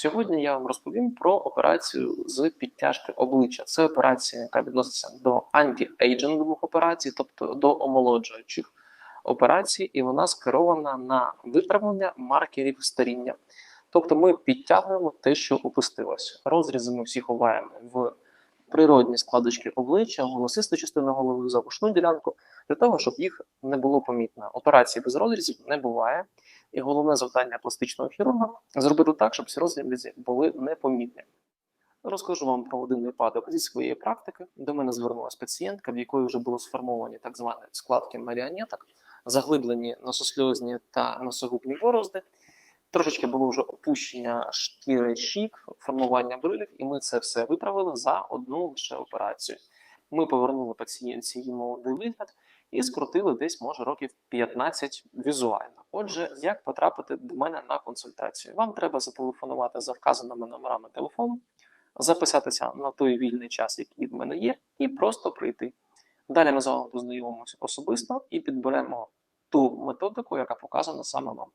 Сьогодні я вам розповім про операцію з підтяжки обличчя. Це операція, яка відноситься до антиейджингових операцій, тобто до омолоджуючих операцій, і вона скерована на виправлення маркерів старіння. Тобто ми підтягуємо те, що опустилось. Розрізи ми всі ховаємо в природні складочки обличчя, голосисту частину голови, завушну ділянку, для того, щоб їх не було помітно. Операції без розрізів не буває. І головне завдання пластичного хірурга зробити так, щоб ці розрізи були непомітні. Розкажу вам про один випадок зі своєї практики. До мене звернулася пацієнтка, в якої вже були сформовані так звані складки маріонеток, заглиблені нососльозні та носогубні борозди. Трошечки було вже опущення шкіри щік, формування брилів, і ми це все виправили за одну лише операцію. Ми повернули молодий вигляд і скрутили десь, може, років 15 візуально. Отже, як потрапити до мене на консультацію? Вам треба зателефонувати за вказаними номерами телефону, записатися на той вільний час, який в мене є, і просто прийти. Далі ми з вами познайомимося особисто і підберемо ту методику, яка показана саме вам.